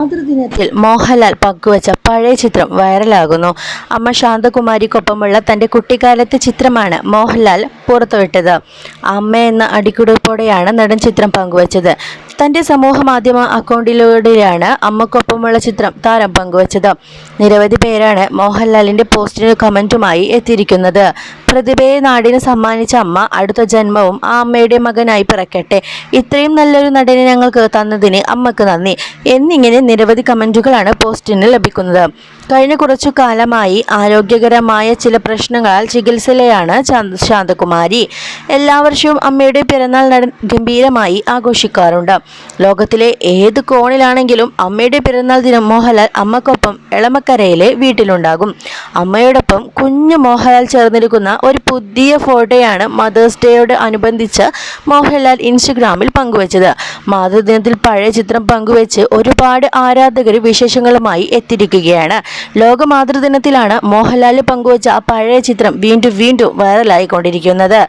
മാതൃദിനത്തിൽ മോഹൻലാൽ പങ്കുവച്ച പഴയ ചിത്രം വൈറലാകുന്നു. അമ്മ ശാന്തകുമാരിക്കൊപ്പമുള്ള തന്റെ കുട്ടിക്കാലത്തെ ചിത്രമാണ് മോഹൻലാൽ പുറത്തുവിട്ടത്. അമ്മ എന്ന നടൻ ചിത്രം പങ്കുവച്ചത്. തന്റെ സമൂഹ മാധ്യമ അക്കൗണ്ടിലൂടെയാണ് അമ്മക്കൊപ്പമുള്ള ചിത്രം താരം പങ്കുവച്ചത്. നിരവധി പേരാണ് മോഹൻലാലിന്റെ പോസ്റ്റിന് കമന്റുമായി എത്തിയിരിക്കുന്നത്. പ്രതിഭയെ നാടിന് സമ്മാനിച്ച അമ്മ അടുത്ത ജന്മവും ആ അമ്മയുടെ മകനായി പിറക്കട്ടെ. ഇത്രയും നല്ലൊരു നടനെ ഞങ്ങൾക്ക് തന്നതിന് അമ്മയ്ക്ക് നന്ദി. എന്നിങ്ങനെ നിരവധി കമന്റുകളാണ് പോസ്റ്റിന് ലഭിക്കുന്നത്. കഴിഞ്ഞ കുറച്ചു കാലമായി ആരോഗ്യകരമായ ചില പ്രശ്നങ്ങളാൽ ചികിത്സയിലാണ് ചാന്ത- ശാന്തകുമാരി. എല്ലാ വർഷവും അമ്മയുടെ പിറന്നാൾ നടൻ ഗംഭീരമായി ആഘോഷിക്കാറുണ്ട്. ലോകത്തിലെ ഏത് കോണിലാണെങ്കിലും അമ്മയുടെ പിറന്നാൾ ദിനം മോഹൻലാൽ അമ്മക്കൊപ്പം എളമക്കരയിലെ വീട്ടിലുണ്ടാകും. അമ്മയോടൊപ്പം കുഞ്ഞു മോഹൻലാൽ ചേർന്നിരിക്കുന്ന ഒരു പുതിയ ഫോട്ടോയാണ് മദേഴ്സ് ഡേയോട് അനുബന്ധിച്ച് മോഹൻലാൽ ഇൻസ്റ്റഗ്രാമിൽ പങ്കുവച്ചത്. മാതൃദിനത്തിൽ പഴയ ചിത്രം പങ്കുവച്ച് ഒരുപാട് ആരാധകർ വിശേഷങ്ങളുമായി എത്തിയിരിക്കുകയാണ്. ലോക മാതൃദിനത്തിലാണ് മോഹൻലാൽ പങ്കുവച്ച ആ പഴയ ചിത്രം വീണ്ടും വീണ്ടും വൈറലായിക്കൊണ്ടിരിക്കുന്നത്